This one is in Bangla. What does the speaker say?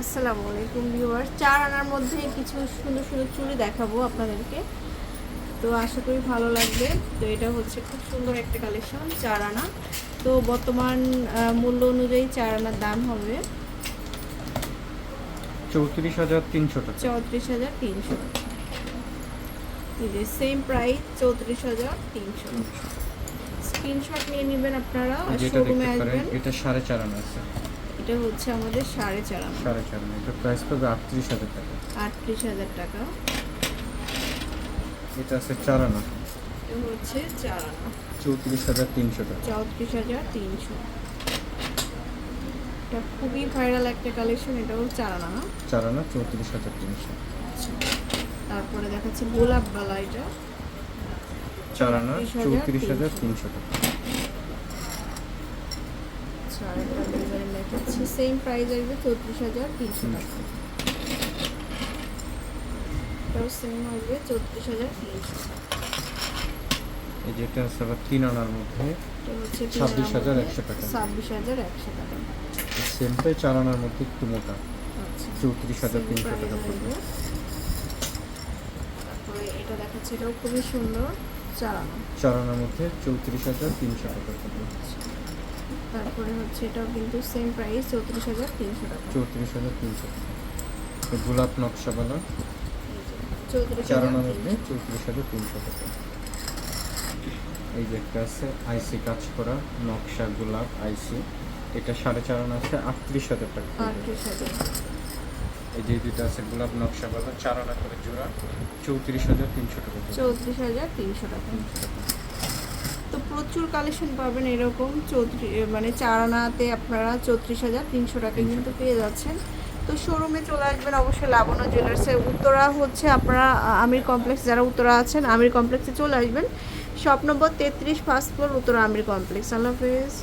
আসসালামু আলাইকুম ভিউয়ার চার আনার মধ্যে কিছু সুন্দর সুন্দর চুড়ি দেখাবো আপনাদেরকে। তো আশা করি ভালো লাগবে। তো এটা হচ্ছে খুব সুন্দর একটা কালেকশন চার আনা তো বর্তমান মূল্য অনুযায়ী চার আনার দাম হবে চৌত্রিশ হাজার তিনশো টাকা। চৌত্রিশ হাজার তিনশো যে সেম প্রাইস চৌত্রিশ হাজার তিনশো স্ক্রিনশট নিয়ে নেবেন আপনারা শোরুমে আসবেন। এটা সাড়ে চার আনা আছে। এটা হচ্ছে আমাদের সাড়ে চার আনা। সাড়ে চার আনা। এটা প্রাইস পাবে আটত্রিশ হাজার টাকা। আটত্রিশ হাজার টাকা। এটা আছে চার আনা। এটা হচ্ছে চার আনা। চৌত্রিশ হাজার তিনশো টাকা। চৌত্রিশ হাজার তিনশো। এটা খুবই ভাইরাল একটা কালেকশন এটাও চার আনা না? চার আনা চৌত্রিশ হাজার তিনশো। আচ্ছা। তারপরে দেখাচ্ছে গোলাপ বালা এটা। চার আনা 34,300 চৌত্রিশ হাজার তিনশো। টাকা। আচ্ছা সেম প্রাইস আসবে চৌত্রিশ হাজার তিনশো টাকা। এটাও সেম আসবে চৌত্রিশ হাজার তিনশো এই যেটা তিন আনার মধ্যে হচ্ছে 26,100 টাকা। ছাব্বিশ হাজার একশো টাকা। সেমটাই চার আনার মধ্যে একটু মোটা। আচ্ছা চৌত্রিশ হাজার Same তিনশো টাকা পড়বে। তারপরে এটা দেখাচ্ছে এটাও খুবই সুন্দর চার আনা। চার আনার মধ্যে চৌত্রিশ হাজার তিনশো টাকা পড়বে। তারপরে হচ্ছে এটাও কিন্তু সেম প্রাইস চৌত্রিশ হাজার তিনশো টাকা। চৌত্রিশ হাজার তিনশো টাকা। গোলাপ নকশাওয়ালা চৌত্রিশ চার হাজার আনার মধ্যে চৌত্রিশ হাজার তিনশো টাকা। এই যে একটা আছে আইসি কাজ করা নকশা গোলাপ আইসি এটা সাড়ে চার আনা আছে আটত্রিশ হাজার টাকা। আটত্রিশ হাজার। এই যে দুটো আছে গোলাপ নকশাওয়ালা চার আনা করে জোড়া চৌত্রিশ হাজার তিনশো টাকা। চৌত্রিশ হাজার তিনশো টাকা। তো প্রচুর কালেকশন পাবেন এরকম চৌত্রিশ মানে চার আনাতে আপনারা চৌত্রিশ হাজার তিনশো টাকা কিন্তু পেয়ে যাচ্ছেন। তো শোরুমে চলে আসবেন অবশ্যই লাবণ্য জুয়েলার্সের উত্তরা হচ্ছে আপনারা আমির কমপ্লেক্স যারা উত্তরা আছেন আমির কমপ্লেক্সে চলে আসবেন। শপ নম্বর তেত্রিশ first floor Uttara Amir complex আল্লাহ হাফেজ।